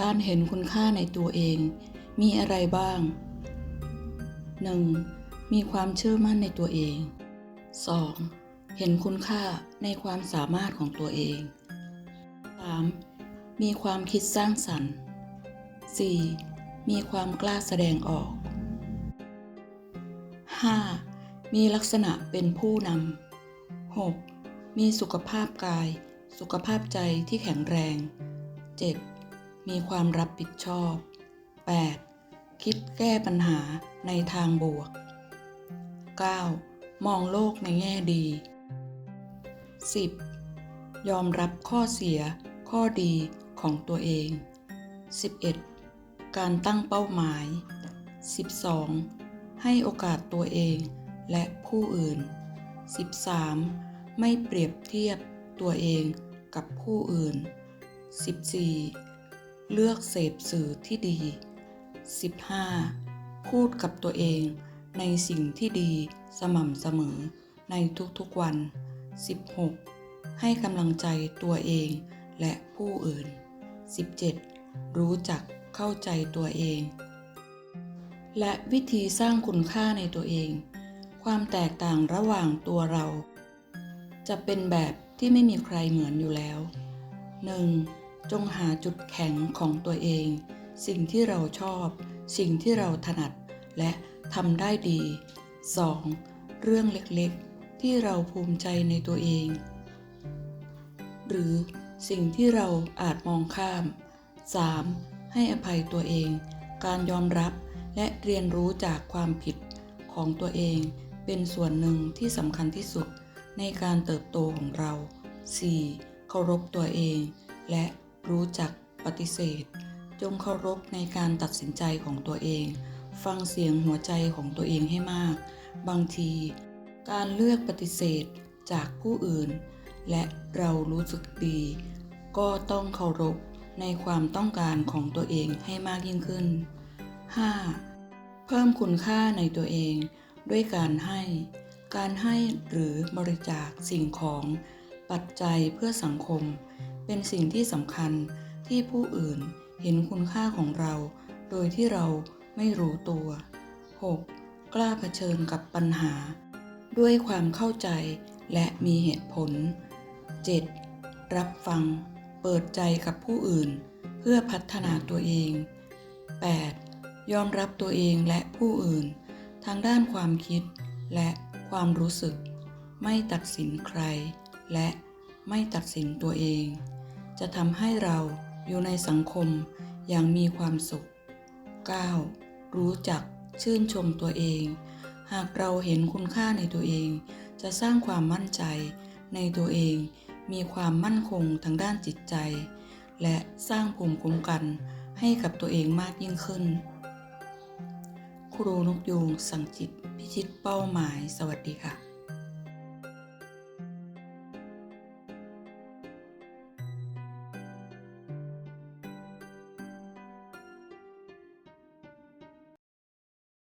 การเห็นคุณค่าในตัวเอง มีอะไรบ้าง 1. มีความเชื่อมั่นในตัวเอง 2. เห็นคุณค่าในความสามารถของตัวเอง 3. มีความคิดสร้างสรรค์ 4. มีความกล้าแสดงออก 5. มีลักษณะเป็นผู้นำ 6. มีสุขภาพกาย สุขภาพใจที่แข็งแรง 7. มีความรับผิดชอบ 8. คิดแก้ปัญหาในทางบวก 9. มองโลกในแง่ดี 10. ยอมรับข้อเสียข้อดีของตัวเอง 11. การตั้งเป้าหมาย 12. ให้โอกาสตัวเองและผู้อื่น 13. ไม่เปรียบเทียบตัวเองกับผู้อื่น 14. เลือกเสพสื่อที่ดี 15. พูดกับตัวเองในสิ่งที่ดีสม่ำเสมอในทุกๆวัน 16. ให้กำลังใจตัวเองและผู้อื่น 17. รู้จักเข้าใจตัวเอง และวิธีสร้างคุณค่าในตัวเอง ความแตกต่างระหว่างตัวเรา จะเป็นแบบที่ไม่มีใครเหมือนอยู่แล้ว 1. จงหาจุดแข็งของตัวเอง สิ่งที่เราชอบ สิ่งที่เราถนัด และทำได้ดี 2. เรื่องเล็กๆ ที่เราภูมิใจในตัวเอง หรือสิ่งที่เราอาจมองข้าม 3. ให้อภัยตัวเอง การยอมรับและเรียนรู้จากความผิดของตัวเองเป็นส่วนหนึ่งที่สำคัญที่สุดในการเติบโตของเรา 4. เคารพตัวเอง และ รู้จักปฏิเสธ จงเคารพในการตัดสินใจของตัวเอง ฟังเสียงหัวใจของตัวเองให้มาก บางที การเลือกปฏิเสธจากผู้อื่น และเรารู้สึกดี ก็ต้องเคารพในความต้องการของตัวเองให้มากยิ่งขึ้น 5. เพิ่มคุณค่าในตัวเองด้วยการให้ การให้หรือบริจาคสิ่งของปัจจัยเพื่อสังคม เป็นสิ่งที่สำคัญที่ผู้อื่นเห็นคุณค่าของเรา โดยที่เราไม่รู้ตัว 6. กล้าเผชิญกับปัญหา ด้วยความเข้าใจและมีเหตุผล 7. รับฟัง เปิดใจกับผู้อื่น เพื่อพัฒนาตัวเอง 8. ยอมรับตัวเองและผู้อื่น ทางด้านความคิดและความรู้สึก ไม่ตัดสินใคร และไม่ตัดสินตัวเอง จะทำให้เราอยู่ในสังคมอย่างมีความสุข 9. รู้จักชื่นชมตัวเอง หากเราเห็นคุณค่าในตัวเอง จะสร้างความมั่นใจในตัวเอง มีความมั่นคงทางด้านจิตใจ และสร้างภูมิคุ้มกันให้กับตัวเองมากยิ่งขึ้น ครูนกยูงสั่งจิต พิชิตเป้าหมาย สวัสดีค่ะ